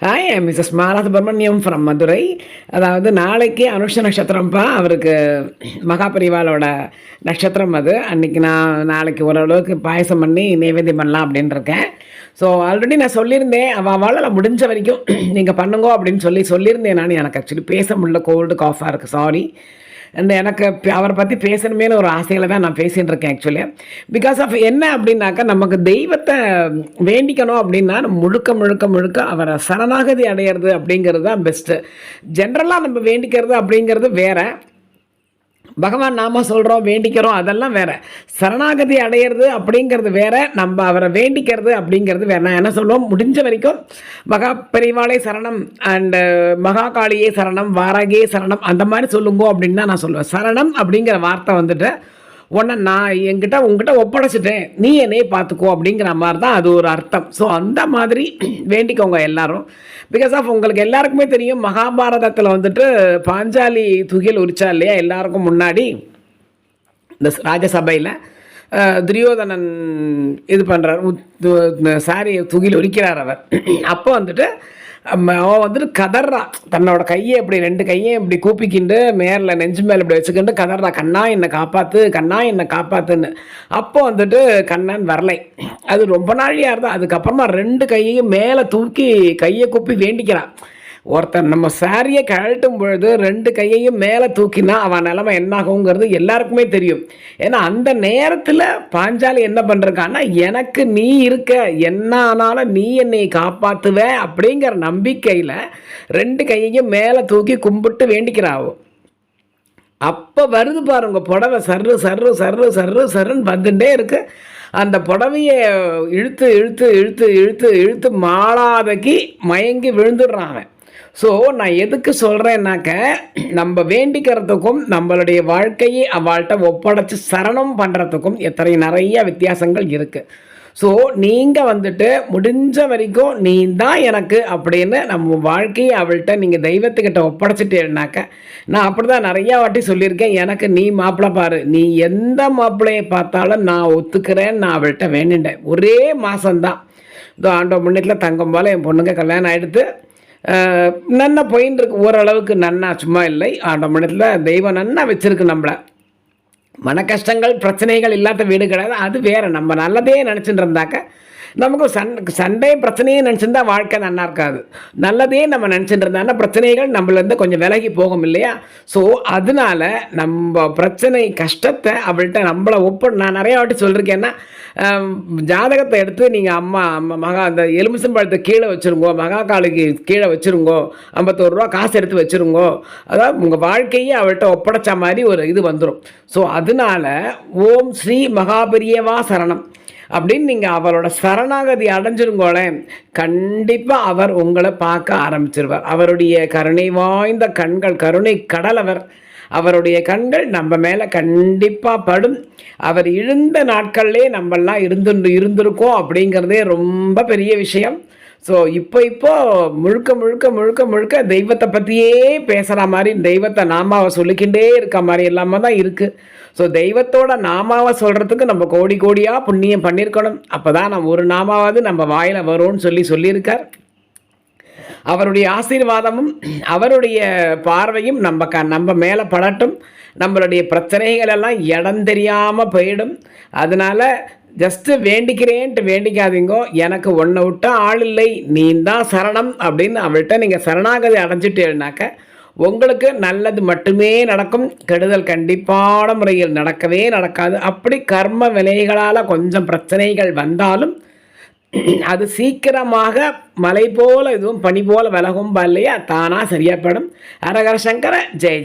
Hi Mrs Mala Subramaniam from Madurai அதாவது நாளைக்கு அனுஷ நட்சத்திரம்ப்பா அவருக்கு மகாபரிவாலோட நட்சத்திரம் அது. அன்றைக்கி நான் நாளைக்கு ஓரளவுக்கு பாயசம் பண்ணி நைவேத்தியம் பண்ணலாம் அப்படின்னு இருக்கேன். ஸோ ஆல்ரெடி நான் சொல்லியிருந்தேன் அவள் அவளால் முடிஞ்ச வரைக்கும் நீங்கள் பண்ணுங்கோ அப்படின்னு சொல்லி சொல்லியிருந்தேன் நான். எனக்கு ஆக்சுவலி பேச முடியல கோல்டு காஃபாக இருக்குது சாரி எனக்கு அவரை பற்றி பேசணுமேனு ஒரு ஆசையில் தான் நான் பேசிகிட்டு இருக்கேன் ஆக்சுவலி பிகாஸ் ஆஃப் என்ன அப்படின்னாக்கா நமக்கு தெய்வத்தை வேண்டிக்கணும் அப்படின்னா முழுக்க முழுக்க முழுக்க அவரை சரணாகதி அடையிறது அப்படிங்கிறது தான் பெஸ்ட்டு ஜென்ரலாக நம்ம வேண்டிக்கிறது அப்படிங்கிறது வேறு. பகவான் நாம சொல்கிறோம் வேண்டிக்கிறோம் அதெல்லாம் வேற. சரணாகதி அடையிறது அப்படிங்கிறது வேற நம்ம அவரை வேண்டிக்கிறது அப்படிங்கிறது வேற. நான் என்ன சொல்லுவோம்? முடிஞ்ச வரைக்கும் மகா பெரிவாளே சரணம் அண்டு மகா காளியே சரணம் வாராகியே சரணம் அந்த மாதிரி சொல்லுங்க அப்படின்னு தான் நான் சொல்லுவேன். சரணம் அப்படிங்கிற வார்த்தை வந்துட்டு உன்னை நான் என்கிட்ட உங்ககிட்ட ஒப்படைச்சிட்டேன். நீ என்னையே பார்த்துக்கோ அப்படிங்கிற மாதிரி தான் அது ஒரு அர்த்தம். ஸோ அந்த மாதிரி வேண்டிக்கோங்க எல்லாரும். பிகாஸ் ஆஃப் உங்களுக்கு எல்லாருக்குமே தெரியும் மகாபாரதத்தில் வந்துட்டு பாஞ்சாலி துகில் உரிச்சா இல்லையா? எல்லாருக்கும் முன்னாடி இந்த ராஜசபையில் துரியோதனன் இது பண்ணுறார் சாரி துகில் உரிக்கிறார் அவர். அப்போ வந்துட்டு அவன் வந்துட்டு கதறா. தன்னோட கையை இப்படி ரெண்டு கையையும் இப்படி கூப்பிக்கிண்டு மேரில் நெஞ்சு மேலே இப்படி வச்சுக்கிண்டு கதறா. கண்ணா என்னை காப்பாற்று கண்ணா என்னை காப்பாத்துன்னு. அப்போ வந்துட்டு கண்ணன் வரலை. அது ரொம்ப நாழியாக இருந்தால் அதுக்கப்புறமா ரெண்டு கையையும் மேலே தூக்கி கையை கூப்பி வேண்டிக்கிறான் ஒருத்தன் நம்ம சாரியை கழட்டும் பொழுது ரெண்டு கையையும் மேலே தூக்கினா அவன் நிலமை என்னாகுங்கிறது எல்லாருக்குமே தெரியும். ஏன்னா அந்த நேரத்தில் பாஞ்சாலி என்ன பண்ணுறான்னா எனக்கு நீ இருக்க என்ன ஆனாலும் நீ என்னை காப்பாற்றுவ அப்படிங்கிற நம்பிக்கையில் ரெண்டு கையையும் மேலே தூக்கி கும்பிட்டு வேண்டிக்கிறாவோ. அப்போ வருது பாருங்க புடவை சர்ரு சர்ரு சர்ரு சர்ரு சர்ருன்னு வந்துட்டே இருக்கு. அந்த புடவையை இழுத்து இழுத்து இழுத்து இழுத்து இழுத்து மாளாதக்கி மயங்கி விழுந்துடுறான் அவன். ஸோ நான் எதுக்கு சொல்கிறேன்னாக்க நம்ம வேண்டிக்கிறதுக்கும் நம்மளுடைய வாழ்க்கையை அவள்கிட்ட ஒப்படைச்சு சரணம் பண்ணுறதுக்கும் எத்தனை நிறைய வித்தியாசங்கள் இருக்குது ஸோ நீங்கள் வந்துட்டு முடிஞ்ச வரைக்கும் நீ தான் எனக்கு அப்படின்னு நம்ம வாழ்க்கையை அவள்கிட்ட நீங்கள் தெய்வத்துக்கிட்ட ஒப்படைச்சிட்டேனாக்க நான் அப்படி தான் நிறையா வாட்டி சொல்லியிருக்கேன். எனக்கு நீ மாப்பிள்ளை பாரு. நீ எந்த மாப்பிள்ளையை பார்த்தாலும் நான் ஒத்துக்கிறேன்னு நான் அவள்கிட்ட வேண்டிட்டேன் ஒரே மாதம்தான் இதோ ஆண்டோ முன்னேட்டில் தங்கம் போல் என் பொண்ணுங்க கல்யாணம் ஆகிடுத்து நன்னா போயின்னு இருக்கு. ஓரளவுக்கு நன்னா சும்மா இல்லை. ஆண்டமனத்தில் தெய்வம் நன்னா வச்சுருக்கு நம்மளை. மன கஷ்டங்கள் பிரச்சனைகள் இல்லாத வீடு கிடையாது. அது வேறு. நம்ம நல்லதே நினச்சிட்டு இருந்தாக்க நமக்கு சண் சண்டை பிரச்சனையே நினச்சிருந்தா வாழ்க்கை நல்லா இருக்காது. நல்லதே நம்ம நினச்சிட்டு இருந்தான்னா பிரச்சனைகள் நம்மளேருந்து கொஞ்சம் விலகி போகும் இல்லையா? ஸோ அதனால நம்ம பிரச்சனை கஷ்டத்தை அவள்கிட்ட நம்மளை ஒப்ப நான் நிறைய வாட்டி சொல்லியிருக்கேன்னா ஜாதகத்தை எடுத்து நீங்கள் அம்மா அம்மா மகா அந்த எலுமிச்சம்பழத்தை கீழே வச்சுருங்கோ மகா காலுக்கு கீழே வச்சுருங்கோ ஐம்பத்தோரு ரூபா காசு எடுத்து வச்சுருங்கோ அதாவது உங்கள் வாழ்க்கையே அவள்கிட்ட ஒப்படைச்ச மாதிரி ஒரு இது வந்துடும் ஸோ அதனால ஓம் ஸ்ரீ மகாபெரியவா சரணம். அப்படின்னு நீங்கள் அவரோட சரணாகதி அடைஞ்சிருங்கோளேன் கண்டிப்பாக அவர் உங்களை பார்க்க ஆரம்பிச்சிருவார். அவருடைய கருணை வாய்ந்த கண்கள் கருணை கடலவர் அவருடைய கண்கள் நம்ம மேலே கண்டிப்பாக படும். அவர் இருந்த நாட்கள்லேயே நம்மெல்லாம் இருந்து இருந்திருக்கோம் அப்படிங்கிறதே ரொம்ப பெரிய விஷயம். ஸோ இப்போ இப்போ முழுக்க முழுக்க முழுக்க முழுக்க தெய்வத்தை பற்றியே பேசுகிற மாதிரி தெய்வத்தை நாமாவை சொல்லிக்கிட்டே இருக்க மாதிரி எல்லாமே தான் இருக்குது ஸோ தெய்வத்தோட நாமாவை சொல்கிறதுக்கு நம்ம கோடி கோடியாக புண்ணியம் பண்ணியிருக்கணும் அப்போ தான் நம்ம ஒரு நாமாவது நம்ம வாயில் வரும்னு சொல்லி சொல்லியிருக்கார். அவருடைய ஆசீர்வாதமும் அவருடைய பார்வையும் நம்ம க நம்ம மேலே படட்டும். நம்மளுடைய பிரச்சனைகள் எல்லாம் இடம் தெரியாமல் போயிடும். அதனால ஜஸ்ட்டு வேண்டிக்கிறேன்ட்டு வேண்டிக்காதீங்கோ எனக்கு ஒன்றை விட்டா ஆள் இல்லை நீ தான் சரணம் அப்படின்னு அவள்கிட்ட நீங்கள் சரணாகதி அடைஞ்சிட்டேனாக்க உங்களுக்கு நல்லது மட்டுமே நடக்கும். கெடுதல் கண்டிப்பான முறையில் நடக்கவே நடக்காது. அப்படி கர்ம விலைகளால் கொஞ்சம் பிரச்சனைகள் வந்தாலும் அது சீக்கிரமாக மலை போல் எதுவும் பனி போல் விலகும் இல்லையா? தானா சரியாப்படும் அரகர சங்கர ஜெய